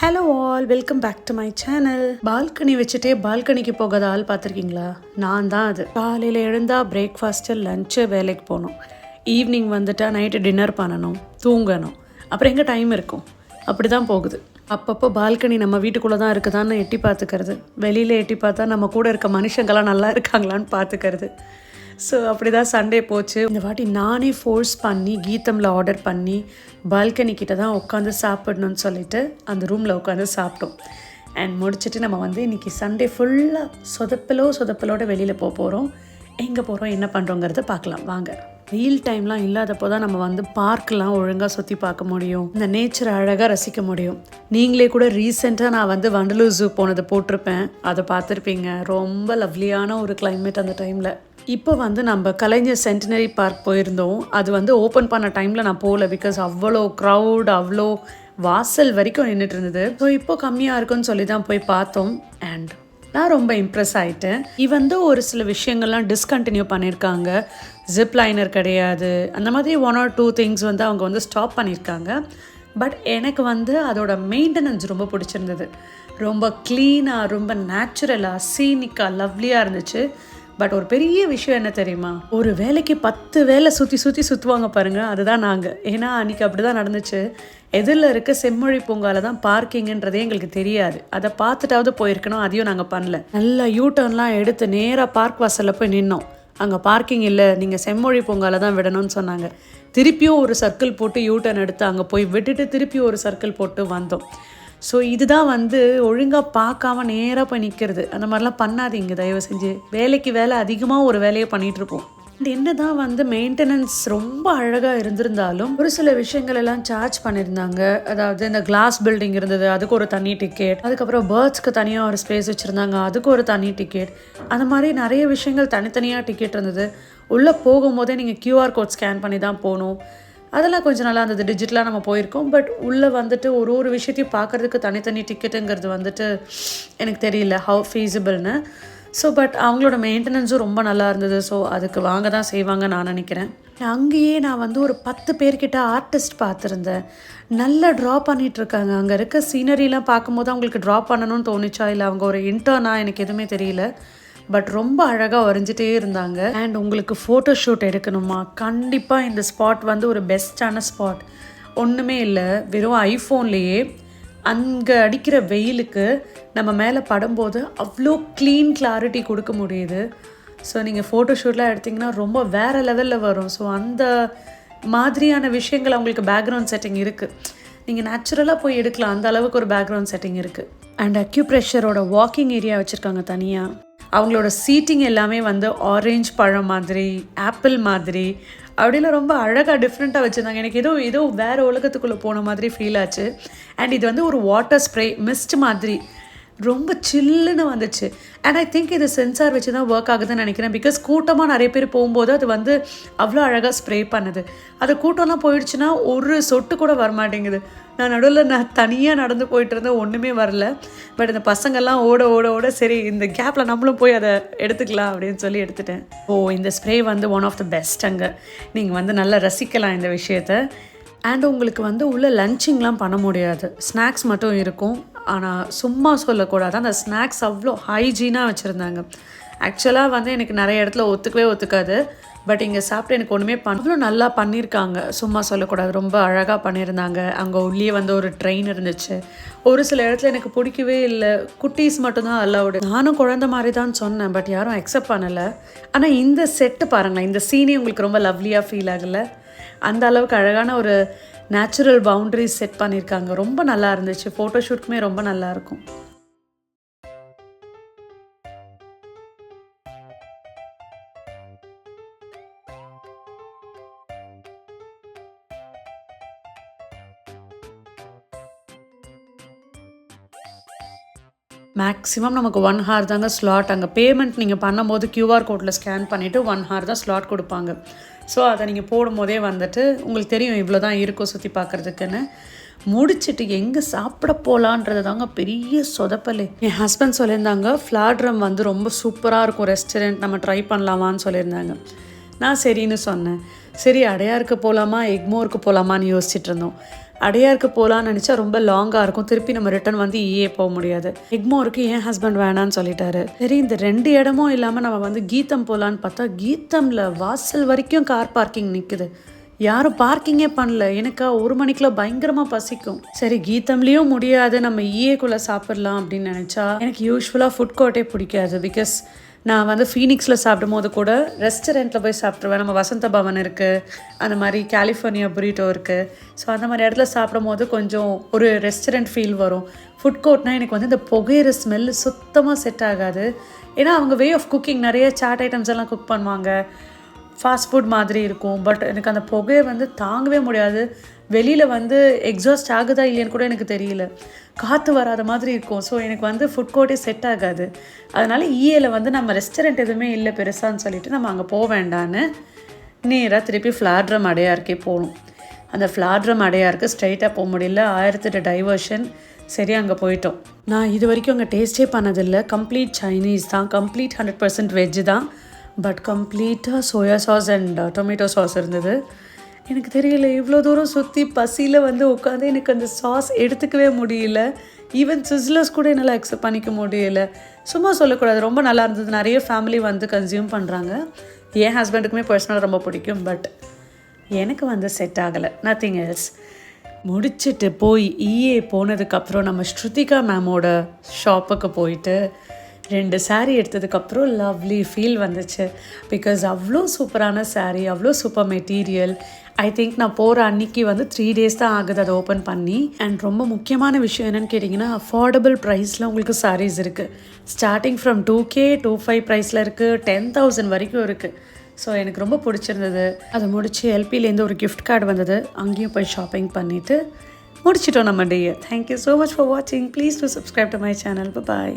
Hello all welcome back to my channel balcony வச்சுட்டே பால்கனிக்கு போகாத ஆள் பார்த்துருக்கீங்களா? நான் தான் அது. காலையில் எழுந்தால் பிரேக்ஃபாஸ்ட்டு லஞ்சு வேலைக்கு போகணும். ஈவினிங் வந்துட்டால் நைட்டு டின்னர் பண்ணணும் தூங்கணும். அப்புறம் எங்கே டைம் இருக்கும்? அப்படி தான் போகுது. அப்பப்போ பால்கனி நம்ம வீட்டுக்குள்ளே தான் இருக்குதான்னு எட்டி பார்த்துக்கிறது. வெளியில் எட்டி பார்த்தா நம்ம கூட இருக்க மனுஷங்களாம் நல்லா இருக்காங்களான்னு பார்த்துக்கிறது. ஸோ அப்படி தான் சண்டே போச்சு. இந்த வாட்டி நானே ஃபோர்ஸ் பண்ணி கீதமில் ஆர்டர் பண்ணி பால்கனி கிட்ட தான் உட்காந்து சாப்பிடணும்னு சொல்லிட்டு அந்த ரூமில் உட்காந்து சாப்பிட்டோம். அண்ட் முடிச்சுட்டு நம்ம வந்து இன்றைக்கி சண்டே ஃபுல்லாக சொதப்பலோ சொதப்பிலோட வெளியில் போக போகிறோம் எங்கே போகிறோம் என்ன பண்ணுறோங்கிறத பார்க்கலாம். வாங்க. வெயில் டைம்லாம் இல்லாதப்போ தான் நம்ம வந்து பார்க்கெலாம் ஒழுங்காக சுற்றி பார்க்க முடியும். இந்த நேச்சரை அழகாக ரசிக்க முடியும். நீங்களே கூட ரீசெண்டாக நான் வந்து வண்டலூர் ஜூ போனதை போட்டிருப்பேன். அதை பார்த்துருப்பீங்க. ரொம்ப லவ்லியான ஒரு கிளைமேட் அந்த டைமில் இப்போ வந்து நம்ம கலைஞர் சென்டினரி பார்க் போயிருந்தோம். அது வந்து ஓப்பன் பண்ண டைமில் நான் போகல பிகாஸ் அவ்வளோ க்ரௌட் அவ்வளோ வாசல் வரைக்கும் நின்றுட்டு இருந்தது. ஸோ இப்போ கம்மியாக இருக்குன்னு சொல்லி தான் போய் பார்த்தோம். அண்ட் நான் ரொம்ப இம்ப்ரெஸ் ஆகிட்டேன் இது வந்து ஒரு சில விஷயங்கள்லாம் டிஸ்கண்டினியூ பண்ணியிருக்காங்க. ஜிப் லைனர் கிடையாது. அந்த மாதிரி ஒன் ஆர் டூ திங்ஸ் வந்து அவங்க வந்து ஸ்டாப் பண்ணியிருக்காங்க. பட் எனக்கு வந்து அதோட மெயின்டெனன்ஸ் ரொம்ப பிடிச்சிருந்தது. ரொம்ப க்ளீனாக ரொம்ப நேச்சுரலாக சீனிக்காக லவ்லியாக இருந்துச்சு. பட் ஒரு பெரிய விஷயம் என்ன தெரியுமா? ஒரு வேலைக்கு பத்து வேலை சுற்றி சுற்றி சுற்றுவாங்க பாருங்கள் அதுதான் நாங்கள் ஏன்னா அன்றைக்கி அப்படி தான் நடந்துச்சு. எதிரில் இருக்க செம்மொழி பூங்கால தான் பார்க்கிங்கன்றதே எங்களுக்கு தெரியாது. அதை பார்த்துட்டாவது போயிருக்கணும் அதையும் நாங்கள் பண்ணல. நல்லா யூ டர்ன்லாம் எடுத்து நேராக பார்க் வாசலில் போய் நின்னோம். அங்கே பார்க்கிங் இல்லை நீங்கள் செம்மொழி பூங்கால தான் விடணும்னு சொன்னாங்க. திருப்பியும் ஒரு சர்க்கிள் போட்டு யூ டர்ன் எடுத்து அங்கே போய் விட்டுட்டு திருப்பி ஒரு சர்க்கிள் போட்டு வந்தோம். ஸோ இதுதான் வந்து ஒழுங்காக பார்க்காம நேராக போய் நிற்கிறது அந்த மாதிரிலாம் பண்ணாதீங்க. தயவு செஞ்சு. வேலைக்கு வேலை அதிகமாக ஒரு வேலையை பண்ணிகிட்ருப்போம் அண்ட் என்ன தான் வந்து மெயின்டெனன்ஸ் ரொம்ப அழகாக இருந்திருந்தாலும் ஒரு சில விஷயங்கள் எல்லாம் சார்ஜ் பண்ணியிருந்தாங்க. அதாவது இந்த கிளாஸ் பில்டிங் இருந்தது அதுக்கு ஒரு தனி டிக்கெட் அதுக்கப்புறம் பேர்ட்ஸ்க்கு தனியாக ஒரு ஸ்பேஸ் வச்சுருந்தாங்க அதுக்கு ஒரு தனி டிக்கெட் அந்த மாதிரி நிறைய விஷயங்கள் தனித்தனியாக டிக்கெட் இருந்தது. உள்ளே போகும்போதே நீங்கள் கியூஆர் கோட் ஸ்கேன் பண்ணி தான் போகணும். அதெல்லாம் கொஞ்சம் நல்லா இருந்தது. டிஜிட்டலாக நம்ம போயிருக்கோம். பட் உள்ளே வந்துட்டு ஒரு ஒரு விஷயத்தையும் பார்க்குறதுக்கு தனித்தனி டிக்கெட்டுங்கிறது வந்துட்டு எனக்கு தெரியல. ஹவு ஃபீஸிபிள்னு ஸோ பட் அவங்களோட மெயின்டெனன்ஸும் ரொம்ப நல்லா இருந்தது. ஸோ அதுக்கு வாங்க தான் செய்வாங்க நான் நினைக்கிறேன். அங்கேயே நான் வந்து ஒரு பத்து பேர்கிட்ட ஆர்டிஸ்ட் பார்த்துருந்தேன். நல்லா ட்ரா பண்ணிகிட்ருக்காங்க இருக்காங்க. அங்கே இருக்க சீனரிலாம் பார்க்கும்போது அவங்களுக்கு ட்ரா பண்ணணும்னு தோணுச்சா? இல்லை அவங்க ஒரு இன்டர்னா எனக்கு எதுவுமே தெரியல. பட் ரொம்ப அழகாக வரைஞ்சிட்டே இருந்தாங்க. அண்ட் உங்களுக்கு ஃபோட்டோ ஷூட் எடுக்கணுமா? கண்டிப்பாக இந்த ஸ்பாட் வந்து ஒரு பெஸ்ட்டான ஸ்பாட் ஒன்றுமே இல்லை. வெறும் ஐஃபோன்லேயே அங்கே அடிக்கிற வெயிலுக்கு நம்ம மேலே படும்போது அவ்வளோ க்ளீன் கிளாரிட்டி கொடுக்க முடியுது. ஸோ நீங்கள் ஃபோட்டோ ஷூட்லாம் எடுத்திங்கன்னா ரொம்ப வேறு லெவலில் வரும். ஸோ அந்த மாதிரியான விஷயங்கள் அவங்களுக்கு பேக்ரவுண்ட் செட்டிங் இருக்குது நீங்கள் நேச்சுரலாக போய் எடுக்கலாம். அந்த அளவுக்கு ஒரு பேக்ரவுண்ட் செட்டிங் இருக்குது அண்ட் அக்யூப்ரெஷரோட வாக்கிங் ஏரியா வச்சுருக்காங்க தனியாக அவங்களோட சீட்டிங் எல்லாமே வந்து ஆரேஞ்ச் பழம் மாதிரி ஆப்பிள் மாதிரி அப்படிலாம் ரொம்ப அழகாக டிஃப்ரெண்ட்டாக வச்சுருந்தாங்க. எனக்கு ஏதோ ஏதோ வேறு உலகத்துக்குள்ளே போன மாதிரி ஃபீல் ஆச்சு. அண்ட் இது வந்து ஒரு வாட்டர் ஸ்ப்ரே மிஸ்ட் மாதிரி. ரொம்ப சில்லுன்னு வந்துச்சு. அண்ட் ஐ திங்க் இது சென்சார் வச்சு தான் ஒர்க் ஆகுதுன்னு நினைக்கிறேன். பிகாஸ் கூட்டமாக நிறைய பேர் போகும்போது அது வந்து அவ்வளோ அழகாக ஸ்ப்ரே பண்ணுது. அது கூட்டம்லாம் போயிடுச்சுன்னா ஒரு சொட்டு கூட வரமாட்டேங்குது. நான் நடுவில் நான் தனியாக நடந்து போயிட்டு இருந்தேன். ஒன்றுமே வரல. பட் இந்த பசங்கள்லாம் ஓட ஓட ஓட சரி இந்த கேப்பில் நம்மளும் போய் அதை எடுத்துக்கலாம் அப்படின்னு சொல்லி எடுத்துட்டேன். ஓ இந்த ஸ்ப்ரே வந்து ஒன் ஆஃப் த பெஸ்ட் அங்கே. நீங்கள் வந்து நல்லா ரசிக்கலாம் இந்த விஷயத்த. அண்ட் உங்களுக்கு வந்து உள்ளே லஞ்சிங்லாம் பண்ண முடியாது. ஸ்நாக்ஸ் மட்டும் இருக்கும். ஆனால் சும்மா சொல்லக்கூடாது. அந்த ஸ்நாக்ஸ் அவ்வளோ ஹைஜீனாக வச்சுருந்தாங்க. ஆக்சுவலாக வந்து எனக்கு நிறைய இடத்துல ஒத்துக்கவே ஒத்துக்காது. பட் இங்கே சாப்பிட்டு எனக்கு ஒன்றுமே பண்ண அவ்வளோ நல்லா பண்ணியிருக்காங்க. சும்மா சொல்லக்கூடாது. ரொம்ப அழகாக பண்ணியிருந்தாங்க. அங்கே உள்ளே வந்து ஒரு ட்ரெயின் இருந்துச்சு. ஒரு சில இடத்துல எனக்கு பிடிக்கவே இல்லை. குட்டீஸ் மட்டும்தான் அலவுடு நானும் குழந்த மாதிரி தான் சொன்னேன். பட் யாரும் அக்செப்ட் பண்ணலை. ஆனால் இந்த செட்டு பாருங்களேன். இந்த சீனே உங்களுக்கு ரொம்ப லவ்லியாக ஃபீல் ஆகலை? அந்த அளவுக்கு அழகான ஒரு நேச்சுரல் பவுண்ட்ரிஸ் செட் பண்ணியிருக்காங்க. ரொம்ப நல்லா இருந்துச்சு. ஃபோட்டோஷூட்க்குமே ரொம்ப நல்லாயிருக்கும் மேக்ஸிமம் நமக்கு ஒன் ஹார் தாங்க ஸ்லாட் அங்கே பேமெண்ட் நீங்கள் பண்ணும்போது கியூஆர் கோடில் ஸ்கேன் பண்ணிவிட்டு ஒன் ஹார் தான் ஸ்லாட் கொடுப்பாங்க. ஸோ அதை நீங்கள் போடும்போதே வந்துட்டு உங்களுக்கு தெரியும் இவ்வளோ தான் இருக்கும் சுற்றி பார்க்குறதுக்குன்னு. முடிச்சுட்டு எங்கே சாப்பிட போகலான்றது தாங்க பெரிய சொதப்பலே. என் ஹஸ்பண்ட் சொல்லியிருந்தாங்க ஃப்ளாட்ரம் வந்து ரொம்ப சூப்பராக இருக்கும். ரெஸ்டாரண்ட் நம்ம ட்ரை பண்ணலாமான்னு சொல்லியிருந்தாங்க. நான் சரின்னு சொன்னேன். சரி அடையாருக்கு போகலாமா எக்மோருக்கு போகலாமான்னு யோசிச்சுட்டு இருந்தோம். அடையாருக்கு போகலான்னு நினச்சா ரொம்ப லாங்காக இருக்கும். திருப்பி நம்ம ரிட்டர்ன் வந்து ஈஏ போக முடியாது. எக்மோருக்கு என் ஹஸ்பண்ட் வேணான்னு சொல்லிட்டாரு. சரி இந்த ரெண்டு இடமும் இல்லாமல் நம்ம வந்து கீதம் போகலான்னு பார்த்தா கீதமில் வாசல் வரைக்கும் கார் பார்க்கிங் நிற்குது யாரும் பார்க்கிங்கே பண்ணல. எனக்கா ஒரு மணிக்கெலாம் பயங்கரமாக பசிக்கும். சரி கீதம்லேயும் முடியாது. நம்ம ஈஏக்குள்ளே சாப்பிட்லாம் அப்படின்னு நினச்சா எனக்கு யூஸ்வலாக ஃபுட் கோர்ட்டே பிடிக்காது. பிகாஸ் நான் வந்து ஃபீனிக்ஸில் சாப்பிடும் போது கூட ரெஸ்டாரண்ட்டில் போய் சாப்பிட்ருவேன் நம்ம வசந்த பவன் இருக்குது அந்த மாதிரி கலிஃபோர்னியா புரிட்டோ இருக்குது ஸோ அந்த மாதிரி இடத்துல சாப்பிடும் போது கொஞ்சம் ஒரு ரெஸ்டாரண்ட் ஃபீல் வரும். ஃபுட் கோர்ட்னால் எனக்கு வந்து இந்த புகையிற ஸ்மெல்லு சுத்தமாக செட் ஆகாது. ஏன்னா அவங்க வே ஆஃப் குக்கிங் நிறைய சாட் ஐட்டம்ஸ் எல்லாம் குக் பண்ணுவாங்க. ஃபாஸ்ட் ஃபுட் மாதிரி இருக்கும். பட் எனக்கு அந்த புகையை வந்து தாங்கவே முடியாது. வெளியில் வந்து எக்ஸாஸ்ட் ஆகுதா இல்லையான்னு கூட எனக்கு தெரியல. காற்று வராத மாதிரி இருக்கும். ஸோ எனக்கு வந்து ஃபுட் கோர்ட்டே செட் ஆகாது. அதனால் ஈஏல வந்து நம்ம ரெஸ்டாரண்ட் எதுவுமே இல்லை பெருசான்னு சொல்லிட்டு நம்ம அங்கே போக வேண்டான்னு நேராக திருப்பி ஃப்ளாட்ரம் அடையாருக்கே போகணும். அந்த ஃப்ளாட்ரம் அடையாருக்கு ஸ்ட்ரைட்டாக போக முடியல. ஆயிரத்தெட்டு டைவர்ஷன் சரி அங்கே போயிட்டோம். நான் இது வரைக்கும் அங்கே டேஸ்டே பண்ணதில்லை. கம்ப்ளீட் சைனீஸ் தான். கம்ப்ளீட் ஹண்ட்ரட் பர்சன்ட் வெஜ்ஜு தான். பட் கம்ப்ளீட்டாக soya sauce and tomato sauce இருந்தது. எனக்கு தெரியல இவ்வளோ தூரம் சுற்றி பசியில் வந்து உட்காந்து எனக்கு அந்த சாஸ் எடுத்துக்கவே முடியல. ஈவன் சிஸ்லர்ஸ் கூட என்னால் அக்செப்ட் பண்ணிக்க முடியல. சும்மா சொல்லக்கூடாது ரொம்ப நல்லா இருந்தது. நிறைய ஃபேமிலி வந்து கன்சியூம் பண்ணுறாங்க என் ஹஸ்பண்டுக்குமே பர்சனலாக ரொம்ப பிடிக்கும் பட் எனக்கு வந்து செட் ஆகலை. நத்திங் எல்ஸ் முடிச்சுட்டு போய் ஈஏ போனதுக்கப்புறம் நம்ம ஸ்ருதிகா மேமோட ஷாப்புக்கு போயிட்டு ரெண்டு சாரீ எடுத்ததுக்கப்புறம் லவ்லி ஃபீல் வந்துச்சு. பிகாஸ் அவ்வளோ சூப்பரான சாரீ அவ்வளோ சூப்பர் மெட்டீரியல் ஐ திங்க் நான் போகிற அன்னைக்கு வந்து த்ரீ டேஸ் தான் ஆகுது அதை ஓப்பன் பண்ணி. அண்ட் ரொம்ப முக்கியமான விஷயம் என்னென்னு கேட்டிங்கன்னா அஃபோர்டபுள் ப்ரைஸில் உங்களுக்கு சாரீஸ் இருக்குது starting from two K to five ப்ரைஸில் இருக்குது டென் தௌசண்ட் வரைக்கும் இருக்குது ஸோ எனக்கு ரொம்ப பிடிச்சிருந்தது. அதை முடித்து எல்பிலேருந்து ஒரு கிஃப்ட் கார்டு வந்தது. அங்கேயும் போய் ஷாப்பிங் பண்ணிவிட்டு முடிச்சிட்டோம் நம்ம டேயை thank you so much for வாட்சிங் please do subscribe to my channel bye